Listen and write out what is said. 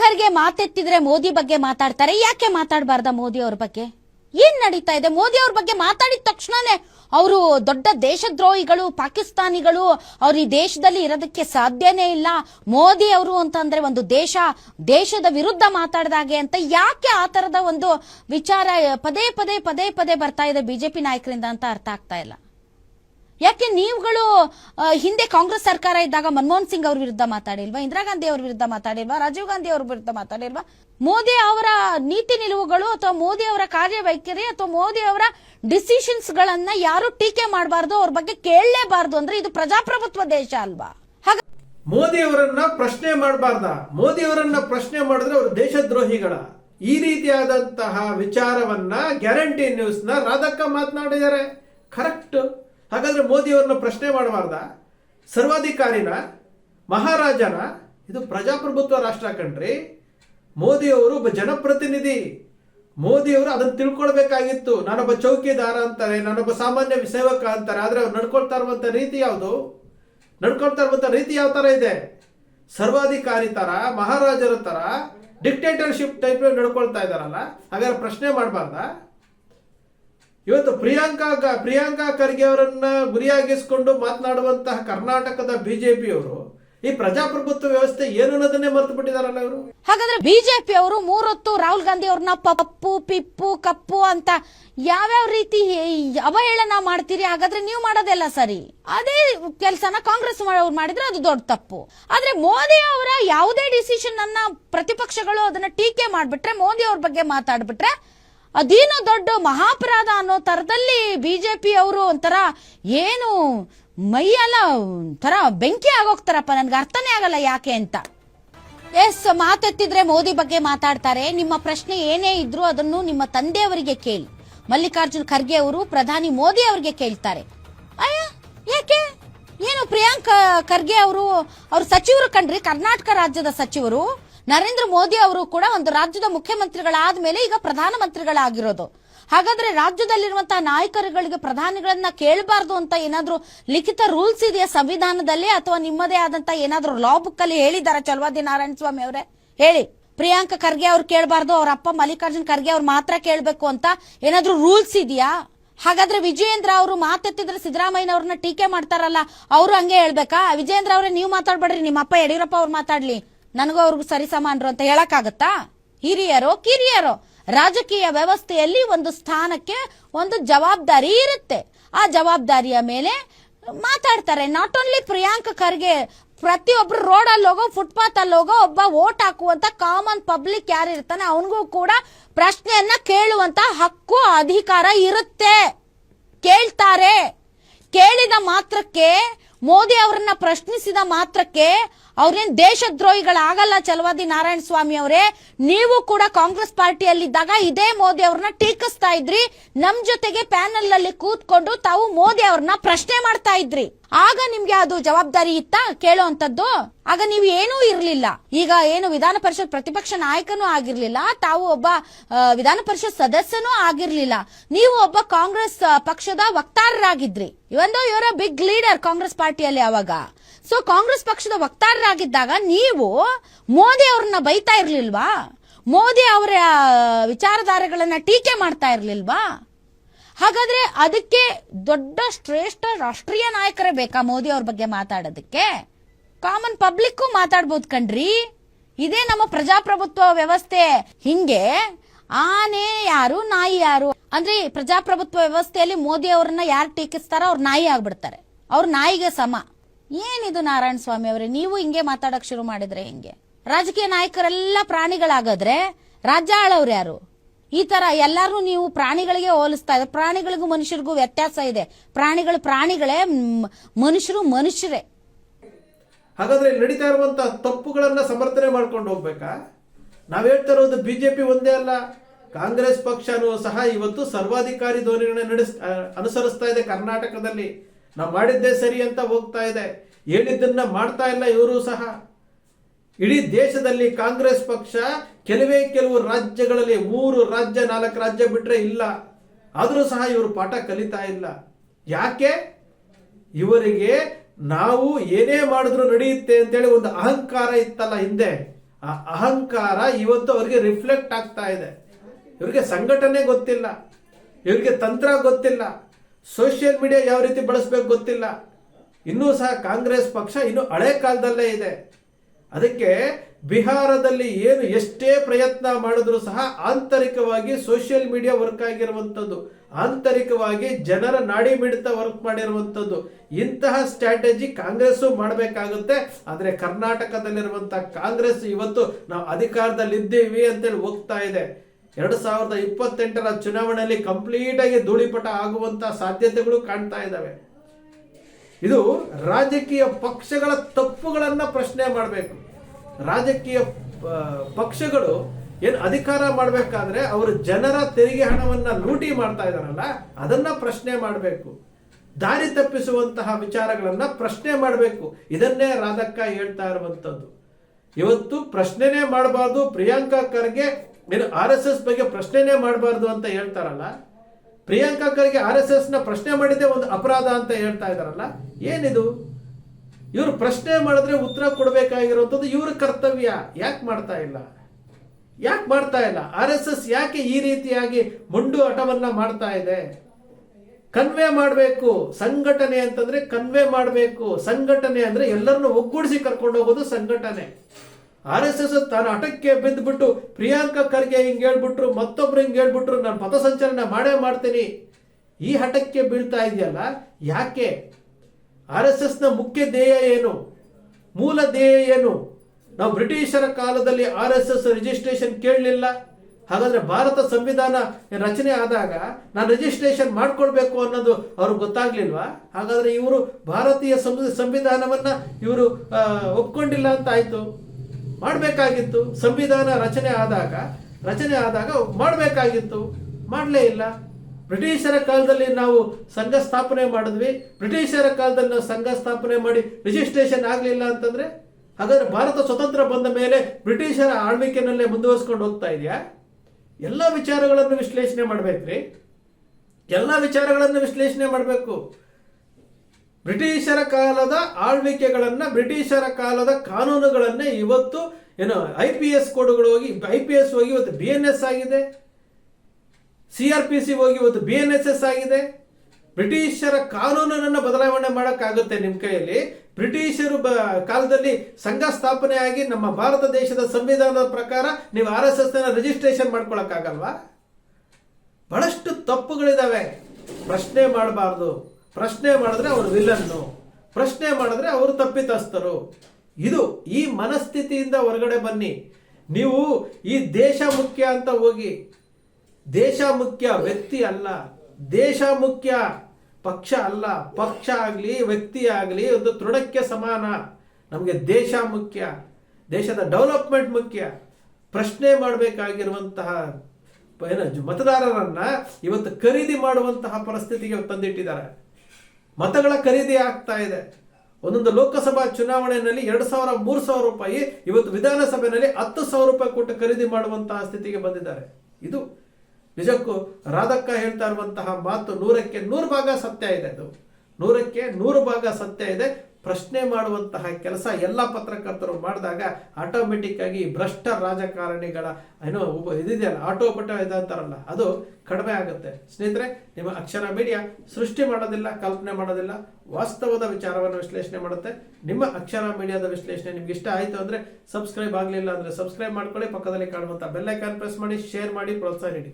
ಖರ್ಗೆ ಮಾತೆತ್ತಿದ್ರೆ ಮೋದಿ ಬಗ್ಗೆ ಮಾತಾಡ್ತಾರೆ, ಯಾಕೆ ಮಾತಾಡಬಾರ್ದ ಮೋದಿ ಅವ್ರ ಬಗ್ಗೆ? ಏನ್ ನಡೀತಾ ಇದೆ? ಮೋದಿ ಅವ್ರ ಬಗ್ಗೆ ಮಾತಾಡಿದ ತಕ್ಷಣನೇ ಅವರು ದೊಡ್ಡ ದೇಶದ್ರೋಹಿಗಳು, ಪಾಕಿಸ್ತಾನಿಗಳು, ಅವ್ರು ಈ ದೇಶದಲ್ಲಿ ಇರೋದಕ್ಕೆ ಸಾಧ್ಯನೇ ಇಲ್ಲ. ಮೋದಿ ಅವರು ಅಂತಂದ್ರೆ ಒಂದು ದೇಶ, ದೇಶದ ವಿರುದ್ಧ ಮಾತಾಡ್ದಾಗೆ ಅಂತ ಯಾಕೆ ಆ ತರದ ಒಂದು ವಿಚಾರ ಪದೇ ಪದೇ ಪದೇ ಪದೇ ಬರ್ತಾ ಇದೆ ಬಿಜೆಪಿ ನಾಯಕರಿಂದ ಅಂತ ಅರ್ಥ ಆಗ್ತಾ ಇಲ್ಲ. ಯಾಕೆ ನೀವುಗಳು ಹಿಂದೆ ಕಾಂಗ್ರೆಸ್ ಸರ್ಕಾರ ಇದ್ದಾಗ ಮನಮೋಹನ್ ಸಿಂಗ್ ಅವ್ರ ವಿರುದ್ಧ ಮಾತಾಡಿಲ್ವಾ? ಇಂದಿರಾ ಗಾಂಧಿ ಅವ್ರ ವಿರುದ್ಧ ಮಾತಾಡಿಲ್ವಾ? ರಾಜೀವ್ ಗಾಂಧಿ ಅವ್ರ ವಿರುದ್ಧ ಮಾತಾಡಿಲ್ವಾ? ಮೋದಿ ಅವರ ನೀತಿ ನಿಲುವುಗಳು ಅಥವಾ ಮೋದಿ ಅವರ ಕಾರ್ಯವೈಖರಿ ಅಥವಾ ಮೋದಿ ಅವರ ಡಿಸಿಷನ್ಸ್ ಗಳನ್ನ ಯಾರು ಟೀಕೆ ಮಾಡಬಾರ್ದು, ಅವ್ರ ಬಗ್ಗೆ ಕೇಳಲೇಬಾರ್ದು ಅಂದ್ರೆ ಇದು ಪ್ರಜಾಪ್ರಭುತ್ವ ದೇಶ ಅಲ್ವಾ? ಹಾಗ ಮೋದಿ ಅವರನ್ನ ಪ್ರಶ್ನೆ ಮಾಡಬಾರ್ದ. ಮೋದಿ ಅವರನ್ನ ಪ್ರಶ್ನೆ ಮಾಡಿದ್ರೆ ಅವರು ದೇಶದ್ರೋಹಿಗಳ. ಈ ರೀತಿಯಾದಂತಹ ವಿಚಾರವನ್ನ ಗ್ಯಾರಂಟಿ ನ್ಯೂಸ್ನ ರಾಧಕ್ಕ ಮಾತನಾಡಿದ್ದಾರೆ. ಕರೆಕ್ಟ್ ಹಾಗಾದ್ರೆ ಮೋದಿ ಅವರನ್ನ ಪ್ರಶ್ನೆ ಮಾಡಬಾರ್ದ ಸರ್ವಾಧಿಕಾರಿನ, ಮಹಾರಾಜನ, ಇದು ಪ್ರಜಾಪ್ರಭುತ್ವ ರಾಷ್ಟ್ರ ಕಣ್ರಿ, ಮೋದಿ ಅವರು ಒಬ್ಬ ಜನಪ್ರತಿನಿಧಿ. ಮೋದಿ ಅವರು ಅದನ್ನ ತಿಳ್ಕೊಳ್ಬೇಕಾಗಿತ್ತು. ನಾನೊಬ್ಬ ಚೌಕಿದಾರ ಅಂತಾರೆ ನಾನೊಬ್ಬ ಸಾಮಾನ್ಯ ಸೇವಕ ಅಂತಾರೆ, ಆದ್ರೆ ಅವ್ರು ನಡ್ಕೊಳ್ತಾ ಇರುವಂತ ರೀತಿ ಯಾವುದು? ನಡ್ಕೊಳ್ತಾ ಇರುವಂತ ರೀತಿ ಯಾವ ತರ ಇದೆ? ಸರ್ವಾಧಿಕಾರಿ ತರ, ಮಹಾರಾಜರ ತರ ಡಿಕ್ಟೇಟರ್ಶಿಪ್ ಟೈಪ್ ನಡ್ಕೊಳ್ತಾ ಇದಾರಲ್ಲ ಹಾಗಾದ್ರೆ ಪ್ರಶ್ನೆ ಮಾಡಬಾರ್ದ? ಇವತ್ತು ಪ್ರಿಯಾಂಕಾ ಪ್ರಿಯಾಂಕಾ ಖರ್ಗೆ ಅವರನ್ನ ಗುರಿಯಾಗಿಸಿಕೊಂಡು ಮಾತನಾಡುವಂತಹ ಕರ್ನಾಟಕದ ಬಿಜೆಪಿಯವರು ಈ ಪ್ರಜಾಪ್ರಭುತ್ವ ವ್ಯವಸ್ಥೆ ಏನು ಅನ್ನೋದನ್ನೇ ಮರೆತು ಬಿಟ್ಟಿದಾರಲ್ಲ ಇವರು? ಹಾಗಾದ್ರೆ ಬಿಜೆಪಿ ಅವರು ಮೂರೊತ್ತು ರಾಹುಲ್ ಗಾಂಧಿ ಅವ್ರನ್ನ ಪಪ್ಪು, ಪಿಪ್ಪು, ಕಪ್ಪು ಅಂತ ಯಾವ್ಯಾವ ರೀತಿ ಅವಹೇಳನ ಮಾಡ್ತೀರಿ? ಹಾಗಾದ್ರೆ ನೀವು ಮಾಡೋದೆಲ್ಲ ಸರಿ? ಅದೇ ಕೆಲಸನ ಕಾಂಗ್ರೆಸ್ ಅವ್ರು ಮಾಡಿದ್ರೆ ಅದು ದೊಡ್ಡ ತಪ್ಪು. ಆದ್ರೆ ಮೋದಿ ಅವರ ಯಾವುದೇ ಡಿಸಿಷನ್ ಅನ್ನ ಪ್ರತಿಪಕ್ಷಗಳು ಅದನ್ನ ಟೀಕೆ ಮಾಡ್ಬಿಟ್ರೆ, ಮೋದಿ ಅವ್ರ ಬಗ್ಗೆ ಮಾತಾಡ್ಬಿಟ್ರೆ ಅದೇನೋ ದೊಡ್ಡ ಮಹಾಪರಾಧ ಅನ್ನೋ ತರದಲ್ಲಿ ಬಿಜೆಪಿ ಅವರು ಒಂಥರ ಏನು ಮೈಯೆಲ್ಲ ಒಂಥರ ಬೆಂಕಿ ಆಗೋಗ್ತಾರಪ್ಪ. ನನ್ಗೆ ಅರ್ಥನೇ ಆಗಲ್ಲ ಯಾಕೆ ಅಂತ. ಎಸ್, ಮಾತೆತ್ತಿದ್ರೆ ಮೋದಿ ಬಗ್ಗೆ ಮಾತಾಡ್ತಾರೆ. ನಿಮ್ಮ ಪ್ರಶ್ನೆ ಏನೇ ಇದ್ರೂ ಅದನ್ನು ನಿಮ್ಮ ತಂದೆಯವರಿಗೆ ಕೇಳಿ. ಮಲ್ಲಿಕಾರ್ಜುನ್ ಖರ್ಗೆ ಅವರು ಪ್ರಧಾನಿ ಮೋದಿ ಅವರಿಗೆ ಕೇಳ್ತಾರೆ. ಅಯ್ಯ, ಯಾಕೆ? ಏನು ಪ್ರಿಯಾಂಕ್ ಖರ್ಗೆ ಅವರು, ಅವ್ರ ಸಚಿವರು ಕಣ್ರಿ, ಕರ್ನಾಟಕ ರಾಜ್ಯದ ಸಚಿವರು. ನರೇಂದ್ರ ಮೋದಿ ಅವರು ಕೂಡ ಒಂದು ರಾಜ್ಯದ ಮುಖ್ಯಮಂತ್ರಿಗಳಾದ ಮೇಲೆ ಈಗ ಪ್ರಧಾನಮಂತ್ರಿಗಳಾಗಿರೋದು. ಹಾಗಾದ್ರೆ ರಾಜ್ಯದಲ್ಲಿರುವಂತಹ ನಾಯಕರುಗಳಿಗೆ ಪ್ರಧಾನಿಗಳನ್ನ ಕೇಳಬಾರ್ದು ಅಂತ ಏನಾದ್ರೂ ಲಿಖಿತ ರೂಲ್ಸ್ ಇದೆಯಾ ಸಂವಿಧಾನದಲ್ಲಿ ಅಥವಾ ನಿಮ್ಮದೇ ಆದಂತಹ ಏನಾದ್ರೂ ಲಾ ಬುಕ್ ಅಲ್ಲಿ ಹೇಳಿದಾರ ಚಲವಾದಿ ನಾರಾಯಣ ಸ್ವಾಮಿ ಅವರೇ? ಹೇಳಿ. ಪ್ರಿಯಾಂಕ ಖರ್ಗೆ ಅವ್ರು ಕೇಳಬಾರ್ದು, ಅವ್ರ ಅಪ್ಪ ಮಲ್ಲಿಕಾರ್ಜುನ್ ಖರ್ಗೆ ಅವ್ರು ಮಾತ್ರ ಕೇಳಬೇಕು ಅಂತ ಏನಾದ್ರೂ ರೂಲ್ಸ್ ಇದೆಯಾ? ಹಾಗಾದ್ರೆ ವಿಜಯೇಂದ್ರ ಅವರು ಮಾತೆತ್ತಿದ್ರೆ ಸಿದ್ದರಾಮಯ್ಯ ಅವ್ರನ್ನ ಟೀಕೆ ಮಾಡ್ತಾರಲ್ಲ, ಅವರು ಹಂಗೆ ಹೇಳ್ಬೇಕಾ? ವಿಜಯೇಂದ್ರ ಅವರೇ, ನೀವು ಮಾತಾಡ್ಬೇಡ್ರಿ ನಿಮ್ಮ ಅಪ್ಪ ಯಡಿಯೂರಪ್ಪ ಅವ್ರು ಮಾತಾಡ್ಲಿ. ನನಗೂ ಅವ್ರಿಗೂ ಸರಿಸಮಾನ್ರು ಅಂತ ಹೇಳಕ್ಕಾಗತ್ತಾ? ಹಿರಿಯರೋ, ಕಿರಿಯರೋ, ರಾಜಕೀಯ ವ್ಯವಸ್ಥೆಯಲ್ಲಿ ಒಂದು ಸ್ಥಾನಕ್ಕೆ ಒಂದು ಜವಾಬ್ದಾರಿ ಇರುತ್ತೆ. ಆ ಜವಾಬ್ದಾರಿಯ ಮೇಲೆ ಮಾತಾಡ್ತಾರೆ. ನಾಟ್ ಓನ್ಲಿ ಪ್ರಿಯಾಂಕ ಖರ್ಗೆ, ಪ್ರತಿಯೊಬ್ರು ಅಲ್ಲಿ ಹೋಗೋ ಫುಟ್ಪಾತ್ ಅಲ್ಲಿ ಹೋಗೋ, ಒಬ್ಬ ವೋಟ್ ಹಾಕುವಂತ ಕಾಮನ್ ಪಬ್ಲಿಕ್ ಯಾರು ಇರ್ತಾನೆ, ಅವನಿಗೂ ಕೂಡ ಪ್ರಶ್ನೆಯನ್ನ ಕೇಳುವಂತ ಹಕ್ಕು, ಅಧಿಕಾರ ಇರುತ್ತೆ. ಕೇಳ್ತಾರೆ. ಕೇಳಿದ ಮಾತ್ರಕ್ಕೆ ಮೋದಿ ಅವರನ್ನ ಪ್ರಶ್ನಿಸಿದ ಮಾತ್ರಕ್ಕೆ ಅವ್ರೇನ್ ದೇಶದ್ರೋಹಿಗಳಾಗಲ್ಲ ಚಲವಾದಿ ನಾರಾಯಣ ಸ್ವಾಮಿ ಅವರೇ, ನೀವು ಕೂಡ ಕಾಂಗ್ರೆಸ್ ಪಾರ್ಟಿಯಲ್ಲಿದ್ದಾಗ ಇದೇ ಮೋದಿ ಅವ್ರನ್ನ ಟೀಕಿಸ್ತಾ ಇದ್ರಿ. ನಮ್ ಜೊತೆಗೆ ಪ್ಯಾನಲ್ ಅಲ್ಲಿ ಕೂತ್ಕೊಂಡು ತಾವು ಮೋದಿ ಅವ್ರನ್ನ ಪ್ರಶ್ನೆ ಮಾಡ್ತಾ ಇದ್ರಿ. ಆಗ ನಿಮ್ಗೆ ಅದು ಜವಾಬ್ದಾರಿ ಇತ್ತ? ಕೇಳುವಂತದ್ದು ಆಗ ನೀವು ಏನೂ ಇರ್ಲಿಲ್ಲ. ಈಗ ಏನು ವಿಧಾನ ಪರಿಷತ್ ಪ್ರತಿಪಕ್ಷ ನಾಯಕನೂ ಆಗಿರ್ಲಿಲ್ಲ, ತಾವು ಒಬ್ಬ ವಿಧಾನ ಪರಿಷತ್ ಸದಸ್ಯನೂ ಆಗಿರ್ಲಿಲ್ಲ. ನೀವು ಒಬ್ಬ ಕಾಂಗ್ರೆಸ್ ಪಕ್ಷದ ವಕ್ತಾರರಾಗಿದ್ರಿ. ಇವೊಂದು, ಇವರ ಬಿಗ್ ಲೀಡರ್ ಕಾಂಗ್ರೆಸ್ ಪಾರ್ಟಿಯಲ್ಲಿ ಅವಾಗ. ಸೊ ಕಾಂಗ್ರೆಸ್ ಪಕ್ಷದ ವಕ್ತಾರರಾಗಿದ್ದಾಗ ನೀವು ಮೋದಿ ಅವ್ರನ್ನ ಬೈತಾ ಇರ್ಲಿಲ್ವಾ? ಮೋದಿ ಅವರ ವಿಚಾರಧಾರೆಗಳನ್ನ ಟೀಕೆ ಮಾಡ್ತಾ ಇರ್ಲಿಲ್ವಾ? ಹಾಗಾದ್ರೆ ಅದಕ್ಕೆ ದೊಡ್ಡ ಶ್ರೇಷ್ಠ ರಾಷ್ಟ್ರೀಯ ನಾಯಕರೇ ಬೇಕಾ ಮೋದಿ ಅವ್ರ ಬಗ್ಗೆ ಮಾತಾಡೋದಕ್ಕೆ? ಕಾಮನ್ ಪಬ್ಲಿಕ್ ಮಾತಾಡ್ಬೋದು ಕಣ್ರಿ. ಇದೇ ನಮ್ಮ ಪ್ರಜಾಪ್ರಭುತ್ವ ವ್ಯವಸ್ಥೆ. ಹಿಂಗೆ ಆನೆ ಯಾರು, ನಾಯಿ ಯಾರು? ಅಂದ್ರೆ ಪ್ರಜಾಪ್ರಭುತ್ವ ವ್ಯವಸ್ಥೆಯಲ್ಲಿ ಮೋದಿ ಅವ್ರನ್ನ ಯಾರು ಟೀಕಿಸ್ತಾರೋ ಅವ್ರ ನಾಯಿ ಆಗ್ಬಿಡ್ತಾರೆ. ಅವ್ರ ನಾಯಿಗೆ ಸಮ. ಏನಿದು ನಾರಾಯಣ ಸ್ವಾಮಿ ಅವರೇ? ನೀವು ಹಿಂಗೆ ಮಾತಾಡಕ್ ಶುರು ಮಾಡಿದ್ರೆ ಹಿಂಗೆ? ರಾಜಕೀಯ ನಾಯಕರೆಲ್ಲ ಪ್ರಾಣಿಗಳಾಗದ್ರೆ ರಾಜ್ಯ ಆಳವ್ರು ಯಾರು? ಈ ತರ ಎಲ್ಲಾರು ನೀವು ಪ್ರಾಣಿಗಳಿಗೆ ಹೋಲಿಸ್ತಾ ಇದ್ದಾರೆ ಪ್ರಾಣಿಗಳಿಗೂ ಮನುಷ್ಯರಿಗೂ ವ್ಯತ್ಯಾಸ ಇದೆ. ಪ್ರಾಣಿಗಳು ಪ್ರಾಣಿಗಳೇ ಮನುಷ್ಯರು ಮನುಷ್ಯರೇ. ಹಾಗಾದ್ರೆ ನಡೀತಾ ಇರುವಂತಹ ತಪ್ಪುಗಳನ್ನ ಸಮರ್ಥನೆ ಮಾಡ್ಕೊಂಡು ಹೋಗ್ಬೇಕಾ? ನಾವ್ ಹೇಳ್ತಾ ಇರೋದು ಬಿಜೆಪಿ ಒಂದೇ ಅಲ್ಲ. ಕಾಂಗ್ರೆಸ್ ಪಕ್ಷನೂ ಸಹ ಇವತ್ತು ಸರ್ವಾಧಿಕಾರಿ ಧೋರಣೆ ಅನುಸರಿಸ್ತಾ ಇದೆ ಕರ್ನಾಟಕದಲ್ಲಿ. ನಾವು ಮಾಡಿದ್ದೇ ಸರಿ ಅಂತ ಹೋಗ್ತಾ ಇದೆ. ಹೇಳಿದ್ದನ್ನ ಮಾಡ್ತಾ ಇಲ್ಲ ಇವರು ಸಹ. ಇಡೀ ದೇಶದಲ್ಲಿ ಕಾಂಗ್ರೆಸ್ ಪಕ್ಷ ಕೆಲವೇ ಕೆಲವು ರಾಜ್ಯಗಳಲ್ಲಿ ಮೂರು ರಾಜ್ಯ, ನಾಲ್ಕು ರಾಜ್ಯ ಬಿಟ್ರೆ ಇಲ್ಲ. ಆದರೂ ಸಹ ಇವರು ಪಾಠ ಕಲಿತಾ ಇಲ್ಲ. ಯಾಕೆ? ಇವರಿಗೆ ನಾವು ಏನೇ ಮಾಡಿದ್ರು ನಡೆಯುತ್ತೆ ಅಂತೇಳಿ ಒಂದು ಅಹಂಕಾರ ಇತ್ತಲ್ಲ ಹಿಂದೆ. ಆ ಅಹಂಕಾರ ಇವತ್ತು ಅವರಿಗೆ ರಿಫ್ಲೆಕ್ಟ್ ಆಗ್ತಾ ಇದೆ. ಇವರಿಗೆ ಸಂಘಟನೆ ಗೊತ್ತಿಲ್ಲ. ಇವರಿಗೆ ತಂತ್ರ ಗೊತ್ತಿಲ್ಲ. ಸೋಷಿಯಲ್ ಮೀಡಿಯಾ ಯಾವ ರೀತಿ ಬಳಸಬೇಕು ಗೊತ್ತಿಲ್ಲ. ಇನ್ನೂ ಸಹ ಕಾಂಗ್ರೆಸ್ ಪಕ್ಷ ಇನ್ನು ಹಳೆ ಕಾಲದಲ್ಲೇ ಇದೆ. ಅದಕ್ಕೆ ಬಿಹಾರದಲ್ಲಿ ಏನು ಎಷ್ಟೇ ಪ್ರಯತ್ನ ಮಾಡಿದ್ರು ಸಹ ಆಂತರಿಕವಾಗಿ ಸೋಷಿಯಲ್ ಮೀಡಿಯಾ ವರ್ಕ್ ಆಗಿರುವಂಥದ್ದು, ಆಂತರಿಕವಾಗಿ ಜನರ ನಾಡಿ ಮಿಡಿತ ವರ್ಕ್ ಮಾಡಿರುವಂಥದ್ದು, ಇಂತಹ ಸ್ಟ್ರಾಟಜಿ ಕಾಂಗ್ರೆಸ್ ಮಾಡಬೇಕಾಗುತ್ತೆ. ಆದರೆ ಕರ್ನಾಟಕದಲ್ಲಿರುವಂಥ ಕಾಂಗ್ರೆಸ್ ಇವತ್ತು ನಾವು ಅಧಿಕಾರದಲ್ಲಿ ಇದ್ದೀವಿ ಅಂತೇಳಿ ಹೋಗ್ತಾ ಇದೆ. ಎರಡು ಸಾವಿರದ ಇಪ್ಪತ್ತೆಂಟರ ಚುನಾವಣೆಯಲ್ಲಿ ಕಂಪ್ಲೀಟ್ ಆಗಿ ಧೂಳಿಪಟ ಆಗುವಂತಹ ಸಾಧ್ಯತೆಗಳು ಕಾಣ್ತಾ ಇದ್ದಾವೆ. ಇದು ರಾಜಕೀಯ ಪಕ್ಷಗಳ ತಪ್ಪುಗಳನ್ನ ಪ್ರಶ್ನೆ ಮಾಡಬೇಕು. ರಾಜಕೀಯ ಪಕ್ಷಗಳು ಏನು ಅಧಿಕಾರ ಮಾಡಬೇಕಾದ್ರೆ ಅವರು ಜನರ ತೆರಿಗೆ ಹಣವನ್ನ ಲೂಟಿ ಮಾಡ್ತಾ ಇದಾರಲ್ಲ ಅದನ್ನ ಪ್ರಶ್ನೆ ಮಾಡಬೇಕು. ದಾರಿ ತಪ್ಪಿಸುವಂತಹ ವಿಚಾರಗಳನ್ನ ಪ್ರಶ್ನೆ ಮಾಡಬೇಕು. ಇದನ್ನೇ ರಾಧಕ್ಕ ಹೇಳ್ತಾ ಇರುವಂತದ್ದು. ಇವತ್ತು ಪ್ರಶ್ನೆನೇ ಮಾಡಬಾರ್ದು. ಪ್ರಿಯಾಂಕಾ ಖರ್ಗೆ ಏನು ಆರ್ ಎಸ್ ಎಸ್ ಬಗ್ಗೆ ಪ್ರಶ್ನೆನೇ ಮಾಡಬಾರ್ದು ಅಂತ ಹೇಳ್ತಾರಲ್ಲ? ಪ್ರಿಯಾಂಕಾ ಖರ್ಗೆ ಆರ್ ಎಸ್ ಎಸ್ನ ಪ್ರಶ್ನೆ ಮಾಡಿದ್ದೆ ಒಂದು ಅಪರಾಧ ಅಂತ ಹೇಳ್ತಾ ಇದಾರಲ್ಲ ಏನಿದು? ಇವರು ಪ್ರಶ್ನೆ ಮಾಡಿದ್ರೆ ಉತ್ತರ ಕೊಡಬೇಕಾಗಿರುವಂಥದ್ದು ಇವ್ರ ಕರ್ತವ್ಯ. ಯಾಕೆ ಮಾಡ್ತಾ ಇಲ್ಲ? ಯಾಕೆ ಮಾಡ್ತಾ ಇಲ್ಲ? ಆರ್ ಎಸ್ ಎಸ್ ಯಾಕೆ ಈ ರೀತಿಯಾಗಿ ಮುಂಡು ಹಠವನ್ನ ಮಾಡ್ತಾ ಇದೆ? ಕನ್ವೆ ಮಾಡಬೇಕು. ಸಂಘಟನೆ ಅಂತಂದ್ರೆ ಕನ್ವೆ ಮಾಡಬೇಕು. ಸಂಘಟನೆ ಅಂದ್ರೆ ಎಲ್ಲರನ್ನು ಒಗ್ಗೂಡಿಸಿ ಕರ್ಕೊಂಡು ಹೋಗೋದು ಸಂಘಟನೆ. ಆರ್ ಎಸ್ ಎಸ್ ತಾನು ಹಠಕ್ಕೆ ಬಿದ್ದುಬಿಟ್ಟು ಪ್ರಿಯಾಂಕಾ ಖರ್ಗೆ ಹಿಂಗೆ ಹೇಳ್ಬಿಟ್ರು, ಮತ್ತೊಬ್ರು ಹಿಂಗೆ ಹೇಳ್ಬಿಟ್ರು, ನಾನು ಪಥಸಂಚಲನ ಮಾಡೇ ಮಾಡ್ತೀನಿ. ಈ ಹಠಕ್ಕೆ ಬೀಳ್ತಾ ಇದೆಯಲ್ಲ, ಯಾಕೆ? ಆರ್ ಎಸ್ ಎಸ್ನ ಮುಖ್ಯ ಧ್ಯೇಯ ಏನು? ಮೂಲ ಧ್ಯೇಯ ಏನು? ನಾವು ಬ್ರಿಟಿಷರ ಕಾಲದಲ್ಲಿ ಆರ್ ಎಸ್ ಎಸ್ ರಿಜಿಸ್ಟ್ರೇಷನ್ ಕೇಳಲಿಲ್ಲ. ಹಾಗಾದ್ರೆ ಭಾರತ ಸಂವಿಧಾನ ರಚನೆ ಆದಾಗ ನಾನು ರಿಜಿಸ್ಟ್ರೇಷನ್ ಮಾಡ್ಕೊಳ್ಬೇಕು ಅನ್ನೋದು ಅವ್ರಿಗೆ ಗೊತ್ತಾಗ್ಲಿಲ್ವಾ? ಹಾಗಾದ್ರೆ ಇವರು ಭಾರತೀಯ ಸಂವಿ- ಸಂವಿಧಾನವನ್ನ ಇವರು ಒಪ್ಕೊಂಡಿಲ್ಲ ಅಂತ ಆಯ್ತು. ಮಾಡಬೇಕಾಗಿತ್ತು. ಸಂವಿಧಾನ ರಚನೆ ಆದಾಗ ರಚನೆ ಆದಾಗ ಮಾಡಬೇಕಾಗಿತ್ತು. ಮಾಡಲೇ ಇಲ್ಲ. ಬ್ರಿಟಿಷರ ಕಾಲದಲ್ಲಿ ನಾವು ಸಂಘ ಸ್ಥಾಪನೆ ಮಾಡಿದ್ವಿ. ಬ್ರಿಟಿಷರ ಕಾಲದಲ್ಲಿ ನಾವು ಸಂಘ ಸ್ಥಾಪನೆ ಮಾಡಿ ರಿಜಿಸ್ಟ್ರೇಷನ್ ಆಗಲಿಲ್ಲ ಅಂತಂದ್ರೆ, ಹಾಗಾದ್ರೆ ಭಾರತ ಸ್ವತಂತ್ರ ಬಂದ ಮೇಲೆ ಬ್ರಿಟಿಷರ ಆಳ್ವಿಕೆನಲ್ಲೇ ಮುಂದುವರಿಸ್ಕೊಂಡು ಹೋಗ್ತಾ ಇದೆಯಾ? ಎಲ್ಲ ವಿಚಾರಗಳನ್ನು ವಿಶ್ಲೇಷಣೆ ಮಾಡಬೇಕ್ರಿ. ಎಲ್ಲ ವಿಚಾರಗಳನ್ನು ವಿಶ್ಲೇಷಣೆ ಮಾಡಬೇಕು. ಬ್ರಿಟಿಷರ ಕಾಲದ ಆಳ್ವಿಕೆಗಳನ್ನು, ಬ್ರಿಟಿಷರ ಕಾಲದ ಕಾನೂನುಗಳನ್ನೇ ಇವತ್ತು, ಏನು ಐ ಪಿ ಎಸ್ ಕೋಡ್ಗಳು ಹೋಗಿ ಐ ಪಿ ಎಸ್ ಹೋಗಿ ಇವತ್ತು ಬಿ ಎನ್ ಎಸ್ ಆಗಿದೆ. ಸಿ ಆರ್ ಪಿ ಸಿ ಹೋಗಿ ಇವತ್ತು ಬಿ ಎನ್ ಎಸ್ ಎಸ್ ಆಗಿದೆ. ಬ್ರಿಟಿಷರ ಕಾನೂನನ್ನು ಬದಲಾವಣೆ ಮಾಡೋಕ್ಕಾಗುತ್ತೆ ನಿಮ್ಮ ಕೈಯಲ್ಲಿ. ಬ್ರಿಟಿಷರು ಬ, ಕಾಲದಲ್ಲಿ ಸಂಘ ಸ್ಥಾಪನೆ ಆಗಿ ನಮ್ಮ ಭಾರತ ದೇಶದ ಸಂವಿಧಾನದ ಪ್ರಕಾರ ನೀವು ಆರ್ ಎಸ್ ಎಸ್ ರಿಜಿಸ್ಟ್ರೇಷನ್ ಮಾಡ್ಕೊಳಕ್ಕಾಗಲ್ವಾ? ಬಹಳಷ್ಟು ತಪ್ಪುಗಳಿದಾವೆ. ಪ್ರಶ್ನೆ ಮಾಡಬಾರ್ದು. ಪ್ರಶ್ನೆ ಮಾಡಿದ್ರೆ ಅವರು ವಿಲನ್ನು. ಪ್ರಶ್ನೆ ಮಾಡಿದ್ರೆ ಅವರು ತಪ್ಪಿತಸ್ಥರು. ಇದು ಈ ಮನಸ್ಥಿತಿಯಿಂದ ಹೊರಗಡೆ ಬನ್ನಿ. ನೀವು ಈ ದೇಶ ಮುಖ್ಯ ಅಂತ ಹೋಗಿ. ದೇಶ ಮುಖ್ಯ ವ್ಯಕ್ತಿ ಅಲ್ಲ. ದೇಶ ಮುಖ್ಯ ಪಕ್ಷ ಅಲ್ಲ. ಪಕ್ಷ ಆಗಲಿ, ವ್ಯಕ್ತಿ ಆಗಲಿ, ಒಂದು ತೃಢಕ್ಕೆ ಸಮಾನ. ನಮಗೆ ದೇಶ ಮುಖ್ಯ. ದೇಶದ ಡೆವಲಪ್ಮೆಂಟ್ ಮುಖ್ಯ. ಪ್ರಶ್ನೆ ಮಾಡಬೇಕಾಗಿರುವಂತಹ ಏನು, ಮತದಾರರನ್ನ ಇವತ್ತು ಖರೀದಿ ಮಾಡುವಂತಹ ಪರಿಸ್ಥಿತಿಗೆ ತಂದಿಟ್ಟಿದ್ದಾರೆ. ಮತಗಳ ಖರೀದಿ ಆಗ್ತಾ ಇದೆ. ಒಂದೊಂದು ಲೋಕಸಭಾ ಚುನಾವಣೆಯಲ್ಲಿ ಎರಡು ಸಾವಿರ, ಮೂರು ಸಾವಿರ ರೂಪಾಯಿ, ಇವತ್ತು ವಿಧಾನಸಭೆಯಲ್ಲಿ ಹತ್ತು ಸಾವಿರ ರೂಪಾಯಿ ಕೊಟ್ಟು ಖರೀದಿ ಮಾಡುವಂತಹ ಸ್ಥಿತಿಗೆ ಬಂದಿದ್ದಾರೆ. ಇದು ನಿಜಕ್ಕೂ ರಾಧಕ್ಕ ಹೇಳ್ತಾ ಇರುವಂತಹ ಮಾತು ನೂರಕ್ಕೆ ನೂರು ಭಾಗ ಸತ್ಯ ಇದೆ ಅದು. ನೂರಕ್ಕೆ ನೂರು ಭಾಗ ಸತ್ಯ ಇದೆ. ಪ್ರಶ್ನೆ ಮಾಡುವಂತಹ ಕೆಲಸ ಎಲ್ಲ ಪತ್ರಕರ್ತರು ಮಾಡಿದಾಗ ಆಟೋಮೆಟಿಕ್ ಆಗಿ ಭ್ರಷ್ಟ ರಾಜಕಾರಣಿಗಳ, ಏನೋ ಒಬ್ಬ ಇದಿದೆಯಲ್ಲ ಆಟೋಪಟ ಇದಂತಾರಲ್ಲ ಅದು ಕಡಿಮೆ ಆಗುತ್ತೆ. ಸ್ನೇಹಿತರೆ, ನಿಮ್ಮ ಅಕ್ಷರ ಮೀಡಿಯಾ ಸೃಷ್ಟಿ ಮಾಡೋದಿಲ್ಲ, ಕಲ್ಪನೆ ಮಾಡೋದಿಲ್ಲ, ವಾಸ್ತವದ ವಿಚಾರವನ್ನು ವಿಶ್ಲೇಷಣೆ ಮಾಡುತ್ತೆ. ನಿಮ್ಮ ಅಕ್ಷರ ಮೀಡಿಯಾದ ವಿಶ್ಲೇಷಣೆ ನಿಮ್ಗೆ ಇಷ್ಟ ಆಯಿತು ಅಂದರೆ ಸಬ್ಸ್ಕ್ರೈಬ್ ಆಗಲಿಲ್ಲ ಅಂದರೆ ಸಬ್ಸ್ಕ್ರೈಬ್ ಮಾಡ್ಕೊಳ್ಳಿ, ಪಕ್ಕದಲ್ಲಿ ಕಾಣುವಂಥ ಬೆಲ್ಲೈಕಾನ್ ಪ್ರೆಸ್ ಮಾಡಿ ಶೇರ್ ಮಾಡಿ, ಪ್ರೋತ್ಸಾಹ ನೀಡಿ.